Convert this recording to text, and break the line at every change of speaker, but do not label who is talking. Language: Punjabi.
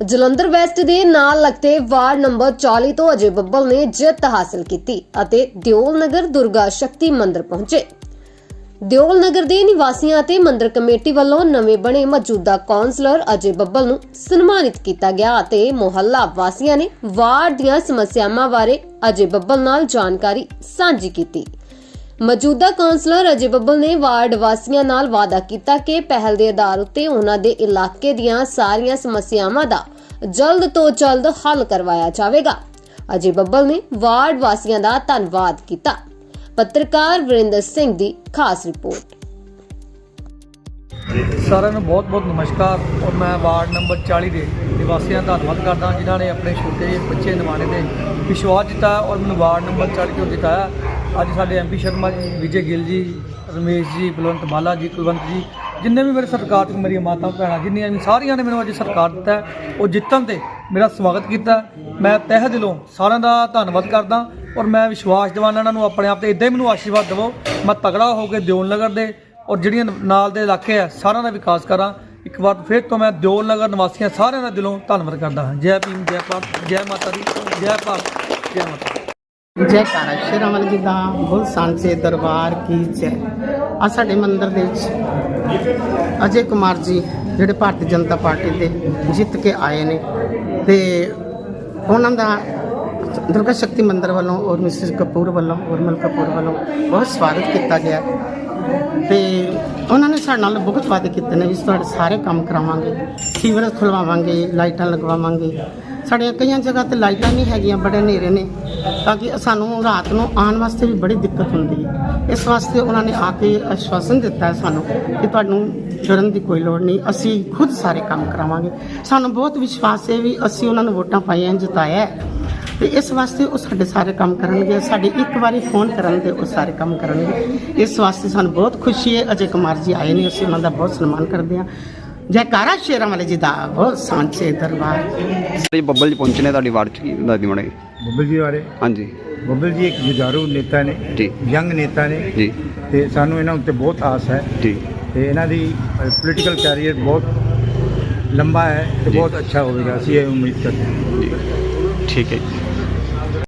ਜਲੰਧਰ ਵੈਸਟ ਦੇ ਨਾਲ ਲੱਗਦੇ ਵਾਰਡ ਨੰਬਰ 40 ਤੋਂ ਅਜੇ ਬੱਬਲ ਨੇ ਜਿੱਤ ਹਾਸਲ ਕੀਤੀ ਅਤੇ ਦਿਓਲ ਨਗਰ ਦੁਰਗਾ ਸ਼ਕਤੀ ਮੰਦਿਰ ਪਹੁੰਚੇ। ਦਿਓਲ ਨਗਰ ਦੇ ਨਿਵਾਸੀਆਂ ਅਤੇ ਮੰਦਿਰ ਕਮੇਟੀ ਵੱਲੋਂ ਨਵੇਂ ਬਣੇ ਮੌਜੂਦਾ ਕਾਉਂਸਲਰ ਅਜੇ ਬੱਬਲ ਨੂੰ ਸਨਮਾਨਿਤ ਕੀਤਾ ਗਿਆ ਅਤੇ ਮੁਹੱਲਾ ਵਾਸੀਆਂ ਨੇ ਵਾਰਡ ਦੀਆਂ ਸਮੱਸਿਆਵਾਂ ਬਾਰੇ ਅਜੇ ਬੱਬਲ ਨਾਲ ਜਾਣਕਾਰੀ ਸਾਂਝੀ ਕੀਤੀ। ਮੌਜੂਦਾ ਕਾਉਂਸਲਰ ਅਜੇ ਬੱਬਲ ਨੇ ਵਾਰਡ ਵਾਸੀਆਂ ਨਾਲ ਵਾਅਦਾ ਕੀਤਾ ਕਿ ਪਹਿਲ ਦੇ ਆਧਾਰ ਉੱਤੇ ਉਹਨਾਂ ਦੇ ਇਲਾਕੇ ਦੀਆਂ ਸਾਰੀਆਂ ਸਮੱਸਿਆਵਾਂ ਦਾ ਜਲਦ ਤੋਂ ਜਲਦ ਹੱਲ ਕਰਵਾਇਆ ਜਾਵੇਗਾ। ਅਜੇ ਬੱਬਲ ਨੇ ਵਾਰਡ ਵਾਸੀਆਂ ਦਾ ਧੰਨਵਾਦ ਕੀਤਾ। ਪੱਤਰਕਾਰ ਵਰਿੰਦਰ ਸਿੰਘ ਦੀ ਖਾਸ ਰਿਪੋਰਟ।
ਸਾਰਿਆਂ ਨੂੰ ਬਹੁਤ-ਬਹੁਤ ਨਮਸਕਾਰ ਔਰ ਮੈਂ ਵਾਰਡ ਨੰਬਰ 40 ਦੇ ਨਿਵਾਸੀਆਂ ਦਾ ਧੰਨਵਾਦ ਕਰਦਾ, ਜਿਨ੍ਹਾਂ ਨੇ ਆਪਣੇ ਛੋਟੇ ਬੱਚੇ ਨਿਵਾਣੇ ਤੇ ਵਿਸ਼ਵਾਸ ਜਿੱਤਾ ਔਰ ਮੈਨੂੰ ਵਾਰਡ ਨੰਬਰ 40 ਤੋਂ ਜਿਤਾਇਆ। ਅੱਜ ਸਾਡੇ ਐਮਪੀ ਸ਼ਰਮਾ ਜੀ, ਵਿਜੇ ਗਿੱਲ ਜੀ, ਰਮੇਸ਼ ਜੀ, ਬਲਵੰਤ ਬਾਲਾ ਜੀ, ਕੁਲਵੰਤ ਜੀ ਜਿੰਨੇ ਵੀ ਮੇਰੇ ਸਰਕਾਰ ਤੇ ਮੇਰੀਆਂ ਮਾਤਾ ਭੈਣਾਂ, ਜਿੰਨੀਆਂ ਵੀ ਸਾਰੀਆਂ ਨੇ ਮੈਨੂੰ ਅੱਜ ਸਰਕਾਰ ਦਿੱਤਾ ਉਹ ਜਿੱਤਣ ਤੇ ਮੇਰਾ ਸਵਾਗਤ ਕੀਤਾ ਮੈਂ ਤਹਿ ਦਿਲੋਂ ਸਾਰਿਆਂ ਦਾ ਧੰਨਵਾਦ ਕਰਦਾ ਔਰ ਮੈਂ ਵਿਸ਼ਵਾਸ ਦਿਵਾਨਾ ਇਹਨਾਂ ਨੂੰ ਆਪਣੇ ਆਪ ਤੇ ਇਦਾਂ ਹੀ ਮੈਨੂੰ ਆਸ਼ੀਰਵਾਦ ਦਿਵੋ। ਮੈਂ ਤਗੜਾ ਹੋ ਕੇ ਦਿਓਲ ਨਗਰ ਦੇ ਔਰ ਜਿਹੜੀਆਂ ਨਾਲ ਦੇ ਇਲਾਕੇ ਆ, ਸਾਰਿਆਂ ਦਾ ਵਿਕਾਸ ਕਰਾਂ। ਇੱਕ ਵਾਰ ਫਿਰ ਤੋਂ ਮੈਂ ਦਿਓਲ ਨਗਰ ਨਿਵਾਸੀਆਂ ਸਾਰਿਆਂ ਦਾ ਦਿਲੋਂ ਧੰਨਵਾਦ ਕਰਦਾ ਹਾਂ। ਜੈ ਭੀਮ, ਜੈ ਭਾਰਤ, ਜੈ ਮਾਤਾ ਦੀ, ਜੈ ਭਾਰਤ, ਜੈ ਮਾਤਾ
ਜੈਕਾਰਾ ਸ਼ੇਰਾਮਲ ਜੀ ਦਾ ਬੁੱਲ ਸਾਂਚੇ ਦਰਬਾਰ ਕੀ ਜੈ। ਆ ਸਾਡੇ ਮੰਦਿਰ ਦੇ ਵਿੱਚ ਅਜੇ ਕੁਮਾਰ ਜੀ ਜਿਹੜੇ ਭਾਰਤੀ ਜਨਤਾ ਪਾਰਟੀ ਦੇ ਜਿੱਤ ਕੇ ਆਏ ਨੇ ਤੇ ਉਹਨਾਂ ਦਾ ਦੁਰਗਾ ਸ਼ਕਤੀ ਮੰਦਿਰ ਵੱਲੋਂ ਔਰ ਮਿਸਿਸ ਕਪੂਰ ਵੱਲੋਂ ਉਰਮਲ ਕਪੂਰ ਵੱਲੋਂ ਬਹੁਤ ਸਵਾਗਤ ਕੀਤਾ ਗਿਆ। ਤੇ ਉਹਨਾਂ ਨੇ ਸਾਡੇ ਨਾਲ ਬਹੁਤ ਵਾਅਦੇ ਕੀਤੇ ਨੇ ਵੀ ਤੁਹਾਡੇ ਸਾਰੇ ਕੰਮ ਕਰਾਵਾਂਗੇ, ਸੀਵਰੇਜ ਖੁਲਵਾਵਾਂਗੇ, ਲਾਈਟਾਂ ਲਗਵਾਵਾਂਗੇ। ਸਾਡੀਆਂ ਕਈਆਂ ਜਗ੍ਹਾ ਤੇ ਲਾਈਟਾਂ ਨਹੀਂ ਹੈਗੀਆਂ, ਬੜੇ ਹਨੇਰੇ ਨੇ। ਤਾਂ ਕਿ ਸਾਨੂੰ ਰਾਤ ਨੂੰ ਆਉਣ ਵਾਸਤੇ ਵੀ ਬੜੀ ਦਿੱਕਤ ਹੁੰਦੀ ਹੈ। ਇਸ ਵਾਸਤੇ ਉਹਨਾਂ ਨੇ ਆ ਕੇ ਆਸ਼ਵਾਸਨ ਦਿੱਤਾ ਹੈ ਸਾਨੂੰ ਕਿ ਤੁਹਾਨੂੰ ਡਰਨ ਦੀ ਕੋਈ ਲੋੜ ਨਹੀਂ, ਅਸੀਂ ਖੁਦ ਸਾਰੇ ਕੰਮ ਕਰਾਵਾਂਗੇ। ਸਾਨੂੰ ਬਹੁਤ ਵਿਸ਼ਵਾਸ ਹੈ ਵੀ ਅਸੀਂ ਉਹਨਾਂ ਨੂੰ ਵੋਟਾਂ ਪਾਈਆਂ, ਜਿਤਾਇਆ ਹੈ। ਤੇ ਇਸ ਵਾਸਤੇ ਉਹ ਸਾਡੇ ਸਾਰੇ ਕੰਮ ਕਰਨਗੇ। ਸਾਡੇ ਇੱਕ ਵਾਰੀ ਫੋਨ ਕਰਨ ਤੇ ਉਹ ਸਾਰੇ ਕੰਮ ਕਰਨਗੇ। ਇਸ ਵਾਸਤੇ ਸਾਨੂੰ ਬਹੁਤ ਖੁਸ਼ੀ ਹੈ। ਅਜੇ ਕੁਮਾਰ ਜੀ ਆਏ ਨੇ, ਅਸੀਂ ਉਹਨਾਂ ਦਾ ਬਹੁਤ ਸਨਮਾਨ ਕਰਦੇ ਹਾਂ। ਜੈਕਾਰਾ ਸ਼ੇਰਾਂ ਵਾਲੇ ਜੀ ਦਾ ਬਹੁਤ ਸਾਂਚੇ ਦਰਬਾਰ।
ਜੀ ਬੱਬਲ ਜੀ ਪਹੁੰਚੇ ਨੇ ਤੁਹਾਡੀ ਵਾਰਡ ਚ ਕੀ ਦੱਸਦੀ ਮੜੇ।
ਬੱਬਲ ਜੀ ਬਾਰੇ?
ਹਾਂਜੀ।
ਬੱਬਲ ਜੀ ਇੱਕ ਜੁਝਾਰੂ ਨੇਤਾ ਨੇ
ਜੀ।
ਯੰਗ ਨੇਤਾ ਨੇ।
ਜੀ।
ਤੇ ਸਾਨੂੰ ਇਹਨਾਂ ਉੱਤੇ ਬਹੁਤ ਆਸ ਹੈ।
ਜੀ।
ਤੇ ਇਹਨਾਂ ਦੀ ਪੋਲੀਟੀਕਲ ਕੈਰੀਅਰ ਬਹੁਤ ਲੰਬਾ ਹੈ ਤੇ। ਬਹੁਤ ਅੱਛਾ ਹੋਵੇਗਾ। ਅਸੀਂ ਇਹ ਉਮੀਦ ਕਰਦੇ ਹਾਂ।
ਠੀਕ ਹੈ ਜੀ।